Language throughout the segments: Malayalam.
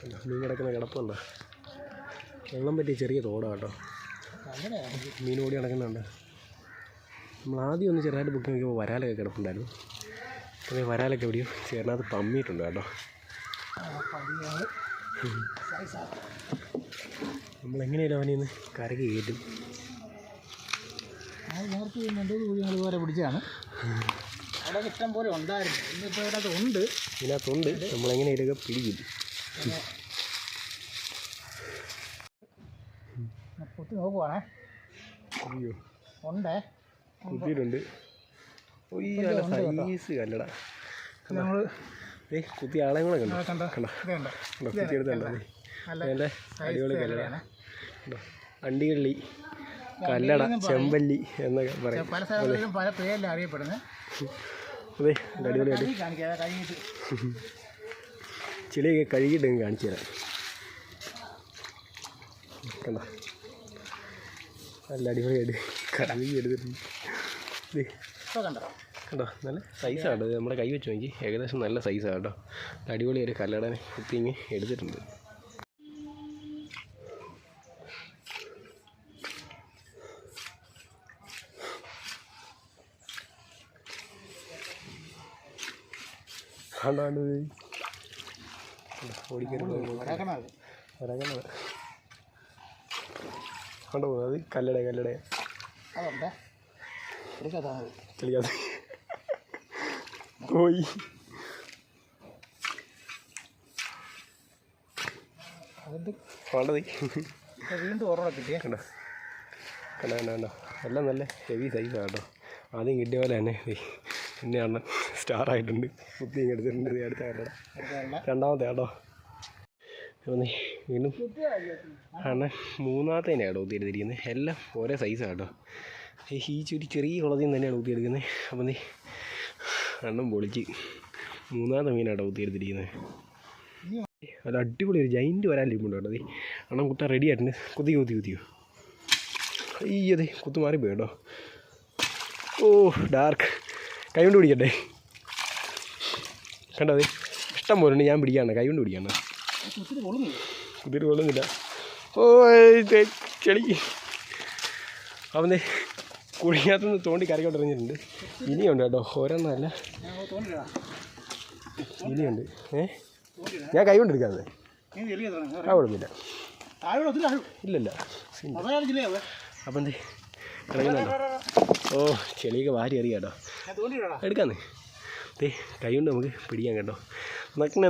മീൻ കിടക്കുന്ന കിടപ്പുണ്ട്. വെള്ളം പറ്റിയ ചെറിയ തോടാ കേട്ടോ. മീൻ ഓടി കിടക്കുന്നുണ്ട് നമ്മൾ ആദ്യം ഒന്ന് ചെറുതായിട്ട് ബുക്ക് നോക്കിയപ്പോൾ വരാലൊക്കെ കിടപ്പുണ്ടായിരുന്നു. അപ്പോൾ വരാലൊക്കെ എവിടെയോ ചേർന്നത് പമ്മിയിട്ടുണ്ട് കേട്ടോ. നമ്മൾ അവനിന്ന് അവനെ ഇന്ന് കരക്ക് കയറ്റും? നേരത്തെ കൂടി ഇതുവരെ പിടിച്ചതാണ്. അവിടെ ഇഷ്ടം പോലെ ഉണ്ടായിരുന്നു. ഇന്നിപ്പോൾ ഇതിനകത്തുണ്ട്. ഇതിനകത്തുണ്ട് നമ്മളെങ്ങനെയൊക്കെ പിടിക്കും. കുത്തി നോക്കുവാണേ അയ്യോ. ഉണ്ടേ. കുത്തിയിട്ടുണ്ട് സൈസ് കല്ലട. നമ്മൾ ഏ കുത്തി ആളെ കൂടെ കണ്ടോ? കണ്ടോ? കണ്ടോ? നല്ല അടിപൊളി കല്ലട. അണ്ടികള്ളി കല്ലട ചെമ്പല്ലി എന്നൊക്കെ പറയും. പല സ്ഥലങ്ങളിലും പല പേരിലാണ് അറിയപ്പെടുന്നത്. അതെ അടിപൊളിയായിട്ട്. ചെളിയൊക്കെ കഴുകിയിട്ട് കാണിച്ചു തരാം. കണ്ടോ? നല്ല അടിപൊളിയായിട്ട് കഴുകി എടുത്തിട്ടുണ്ട്. കണ്ടോ? നല്ല സൈസാണ് കേട്ടോ. നമ്മുടെ കൈ വെച്ച് നോക്കി. ഏകദേശം നല്ല സൈസാണ് കേട്ടോ. അടിപൊളി ഒരു കല്ലടനെ കുത്തി ഇങ്ങ് എടുത്തിട്ടുണ്ട്. കണ്ടാണ്ട് ഇറങ്ങുന്നത് കണ്ടു? പോകുന്നത് അത്. കല്ലട കല്ലട അതുണ്ട് എടുക്കാത്തത് കളിക്കാതെ പോയി വീണ്ടും ഓർമ്മ കിട്ടിയേ. കണ്ടോ? കണ്ടോ കണ്ടോ എല്ലാം നല്ല ഹെവി സൈസാണ് കേട്ടോ. ആദ്യം കിട്ടിയ പോലെ തന്നെ. പിന്നെ അണ്ണൻ സ്റ്റാർ ആയിട്ടുണ്ട് കുത്തി എടുത്തിട്ടുണ്ട് അടുത്ത കല്ലട രണ്ടാമത്തെ കേട്ടോ വീണ്ടും ആണ്. മൂന്നാമത്തെ തന്നെയാണ് ഊത്തിയെടുത്തിരിക്കുന്നത്. എല്ലാം ഒരേ സൈസാണ് കേട്ടോ. ഈ ചുരി ചെറിയ കുളത്തിൽ നിന്ന് തന്നെയാണ് ഊത്തിയെടുക്കുന്നത്. അപ്പം നീ അണ്ണൻ പൊളിച്ച് മൂന്നാമത്തെ മീനാണ് ഊത്തിയെടുത്തിരിക്കുന്നത്. അത് അടിപൊളി ഒരു ജൈന്റ് വരാൻ ലിമ്പുണ്ട് കേട്ടോ ദേ. അണ്ണൻ കുത്താൻ റെഡി ആയിട്ടുണ്ട്. കുത്തി കുത്തി കുത്തിയോ. ഈ അതെ കുത്തു മാറിപ്പോയി കേട്ടോ. ഓ ഡാർക്ക് കൈ കൊണ്ട് പിടിക്കട്ടെ. കണ്ടോ അതെ ഇഷ്ടം പോലെ ഞാൻ പിടിക്കാണ് കൈ കൊണ്ട് പിടിക്കാണ് കുത്തിരി കൊള്ളുന്നില്ല. ഓ ചെളി. അവന് കുഴിക്കകത്തുനിന്ന് തോണ്ടി കരക്കോട്ട് എറിഞ്ഞിട്ടുണ്ട്. ഇനിയുണ്ട് കേട്ടോ. ഓരോന്നല്ല. ഇനിയുണ്ട്. ഏ? ഞാൻ കൈ കൊണ്ട് എടുക്കാതെ. നീ ചെറിയ തുടങ്ങി ആ കുഴപ്പമില്ല ഇല്ലല്ല. അപ്പം എന്തേ കിടക്കുന്നുണ്ടോ ഓ ചെളിയൊക്കെ വാരി അറിയാം കേട്ടോ. എടുക്കാന്ന്. ദേ കൈ കൊണ്ട് നമുക്ക് പിടിക്കാം കേട്ടോ. നഗ്ന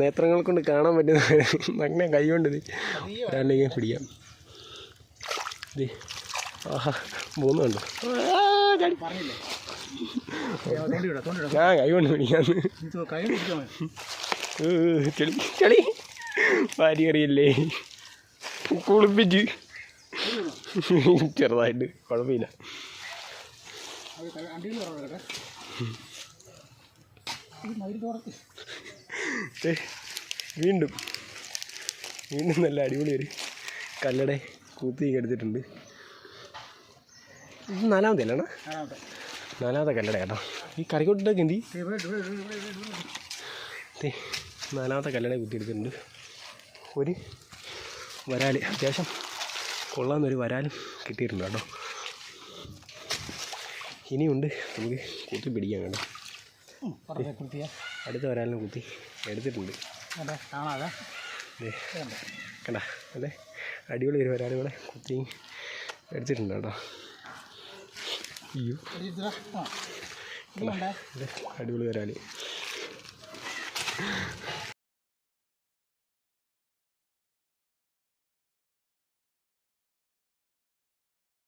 നേത്രങ്ങൾ കൊണ്ട് കാണാൻ പറ്റുന്ന നഗ്ന കൈ കൊണ്ട് ഇത് ഒരാളിലേക്ക് പിടിക്കാം. ദേ ആഹാ തോണ്ടിവിടാ ഞാൻ കൈകൊണ്ട് പിടിക്കാന്ന് പിടിക്കാൻ ചെളി ചെളി. ഭാര്യ അറിയില്ലേ? കുളിപ്പിച്ച്. ചെറുതായിട്ട് കുഴപ്പമില്ല അത് കൈ അണ്ടിയിൽ തുറക്കട്ടെ ഇത് മയിൽ തുറക്ക് ദേ, വീണ്ടും വീണ്ടും നല്ല അടിപൊളി ഒരു കല്ലട കൂത്തി എടുത്തിട്ടുണ്ട്. ഇത് നാലാമത്തെ നാലാമത്തെ കല്ലട കേട്ടോ. ഈ കറിക്കോട്ടിട്ടൊക്കെ എന്തി നാലാമത്തെ കല്ലട കുത്തിയെടുത്തിട്ടുണ്ട് ഒരു വരാൽ അത്യാവശ്യം കൊള്ളാമെന്നൊരു വരാലും കിട്ടിയിട്ടുണ്ട് കേട്ടോ. ഇനിയുണ്ട് നമുക്ക് കൂത്തി പിടിക്കാൻ കേട്ടോ. അടുത്ത വരാനും കുത്തി എടുത്തിട്ടുണ്ട്. കാണാതെ. കണ്ട അല്ലേ? അടിപൊളി ഒരു വരാലും കൂടെ കുത്തി എടുത്തിട്ടുണ്ട് കേട്ടോ. അയ്യോ. അടിപൊളി വരാൽ.